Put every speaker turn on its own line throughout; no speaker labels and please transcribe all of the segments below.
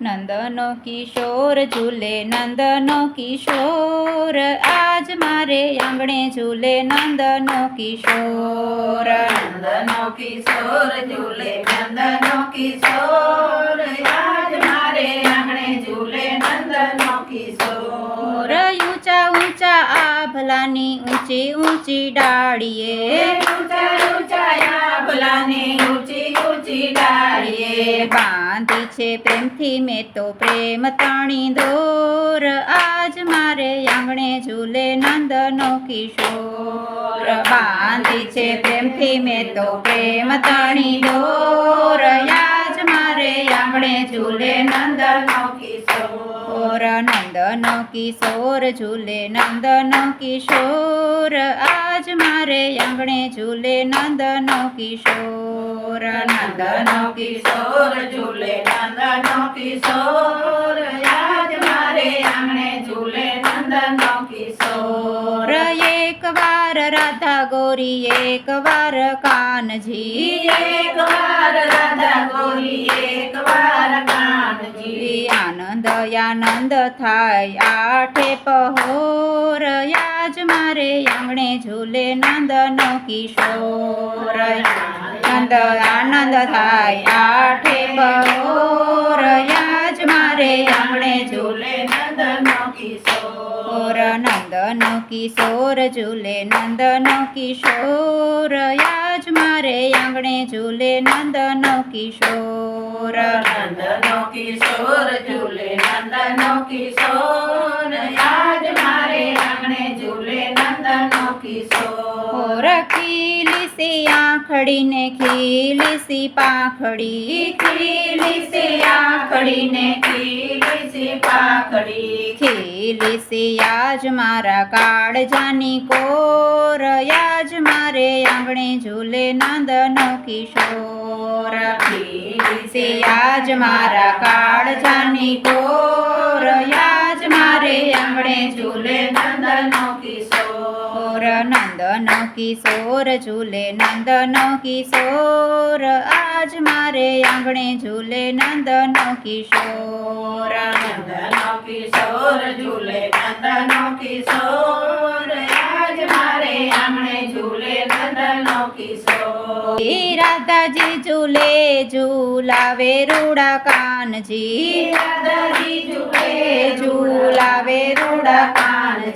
નંદનો કિશોર ઝૂલે નંદનો કિશોર આજ મારે આંગણે ઝૂલે નંદનો કિશોર.
નંદનો કિશોર ઝૂલે નંદનો કિશોર આજ મારે આંગણે ઝૂલે નંદનો કિશોર.
ઊંચા ઊંચા આભલાની ઊંચી ઊંચી ડાળીએ.
ઊંચા
બાંધી છે પ્રેમથી મેં તો પ્રેમ તાણી દોર. આજ મારે આંગણે ઝૂલે નંદનો કિશોર. બાંધી છે પ્રેમથી મેં તો પ્રેમ તાણી દોર. આજ મારે આંગણે ઝૂલે નંદનો કિશોર. નંદન કિશોર ઝૂલે નંદન કિશોર. આજ મારે આંગણે ઝૂલે નંદનો કિશોર.
નંદનો કિશોર ઝૂલે નંદનો કિશોર. આજ મારે આંગણે
એક વાર રાધા ગોરી એક વાર કાનજી.
એક વાર રાધા ગોરી એક વાર કાનજી.
આનંદ આનંદ થાય આઠે પહોર. આજ મારે આંગણે ઝૂલે નંદનો કિશોર. આનંદ આનંદ થાય આઠે પહોર.
નંદનો કિશોર,
ઝૂલે નંદનો કિશોર, આજ મારે આંગણે ઝૂલે નંદનો કિશોર.
નંદનો કિશોર, ઝૂલે નંદનો કિશોર, આજ મારે આંગણે ઝૂલે નંદનો કિશોર
ખીલીસી આંખડીને ખીલીસી પાખડી.
ખીલીસી આંખડીને ખીલીસી પાખડી.
ખીલીસી આજ મારા કાળજાની કોર આજ મારે આંગણે ઝૂલે નંદનો કિશોર ખીલીસી આજ મારા કાળજાની કોર આજ મારે આંગણે ઝૂલે
નંદનો કિશોર
નંદનો કિશોર, ઝૂલે નંદનો કિશોર, આજ મારે આંગણે ઝૂલે નંદનો કિશોર
નંદનો કિશોર, ઝૂલે નંદનો કિશોર, આજ મારે આંગણે ઝૂલે નંદનો કિશોર.
રાધાજી ઝૂલે, ઝૂલાવે રૂડા કાનજી.
રાધાજી ઝૂલે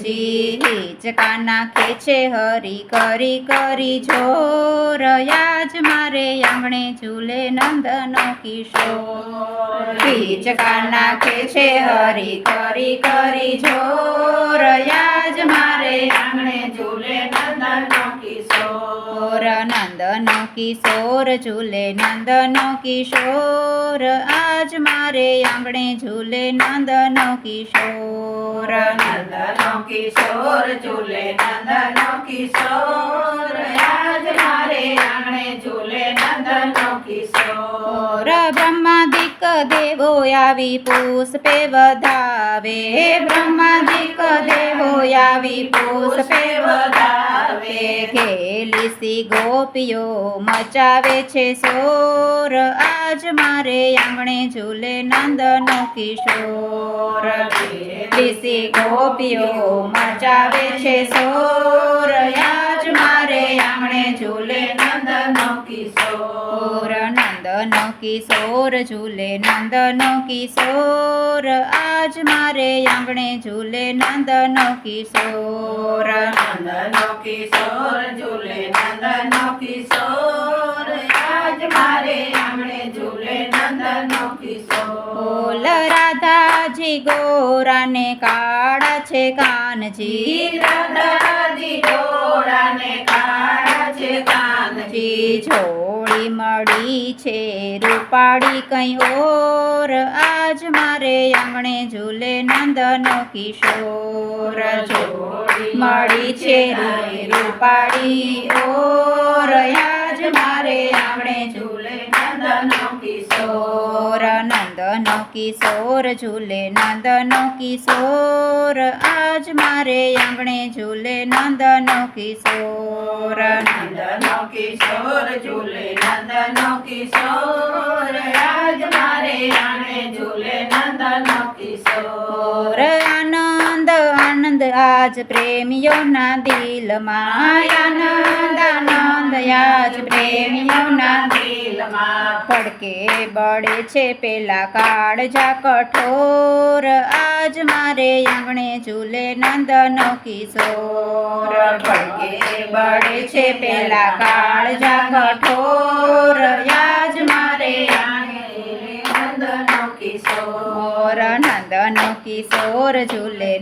કાનજી હિચકા નાખે છે હરી કરી કરી જોર. રયાજ મારે આંગણે ઝૂલે નંદનો કિશોર. હિચકા નાખે છે હરી કરી કરી જોર. રયાજ મારે
આંગણે ઝૂલે નંદનો
નંદનો કિશોર ઝૂલે નંદનો કિશોર આજ મારે આંગણે ઝૂલે નંદનો કિશોર.
નંદનો કિશોર ઝૂલે નંદનો કિશોર આજ મારે આંગણે ઝૂલે નંદનો કિશોર.
ઓર બ્રહ્માદિક દેવો આવી પુષ્પે વધાવે બ્રહ્માદિક દેવો આવી પુષ્પે વધાવે ખેલીસી ગોપીઓ મચાવે છે સોર આજ મારે આંગણે ઝૂલે નંદનો કિશોર. ખેલીસી ગોપીઓ મચાવે છે સોર
કિશોર
ઝૂલે નંદનો કિશોર, આજ મારે આંગણે ઝૂલે નંદનો કિશોર.
નંદનો કિશોર, ઝૂલે નંદનો કિશોર, આજ મારે
બોલ રાધાજી ગોરાને કાળા છે કાનજી.
રાધાજી ડોળાને કાળા છે કાનજી.
જોડી મળી છે રૂપાળી કઈ ઓર. આજ મારે આંગણે ઝૂલે નંદનો કિશોર. જોડી મળી છે રૂપાળી ઓર. આજ મારે આંગણે ઝૂલે
કિશોર,
નંદનો કિશોર, ઝૂલે નંદનો કિશોર, આજ મારે આંગણે ઝૂલે નંદનો કિશોર
નંદનો કિશોર, ઝૂલે નંદનો કિશોર, આજ મારે આંગણે ઝૂલે
નંદનો કિશોર. આનંદ આનંદ, આજ પ્રેમીઓના
દિલમાં
આનંદ આનંદ. દિલમાં બળે છે પેલા કાળજા કઠોર. આજ મારે આંગણે ઝૂલે નંદનો કિશોર. પડકે બળે છે પેલા કાળજા કઠોર. આજ મારે
નંદનો કિશોર.
નંદ નંદનો કિશોર ઝૂલે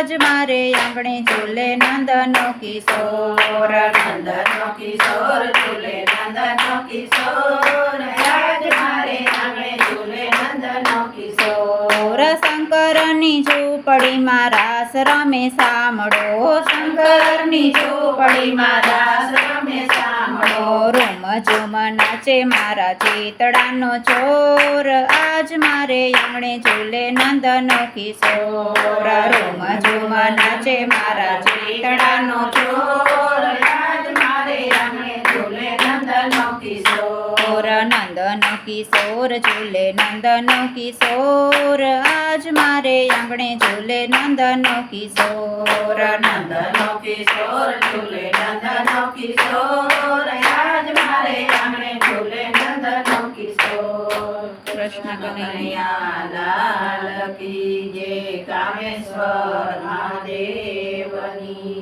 આજ મારે આંગણે ઝૂલે નંદનો કિશોર
નંદનો કિશોર ઝૂલે નંદનો કિશોર. આજ મારે આંગણે ઝૂલે નંદનો કિશોર.
શંકરની ઝૂંપડીમાં રાસ રમે સાંભળો. શંકરની ઝૂંપડીમાં રાસ
રમે રમે સાંભળો
રૂમ નાચે મારા ચિતડાનો ચોર. આજ મારે આંગણે ઝૂલે નંદનો કિશોર. રૂમ ઝુમ નાચે મારા ચિતડાનો ચોર.
આજ મારે કિશોર
નંદન કિશોર ઝૂલે નંદન કિશોર આજ મારે આંગણે ઝૂલે નંદન કિશોર.
નંદન કિશોર ઝૂલે નંદન કિશોર આજ મારે આંગણે ઝૂલે નંદન કિશોર.
કૃષ્ણ
કનૈયા લાલ કી જય કામેશ્વર મહાદેવની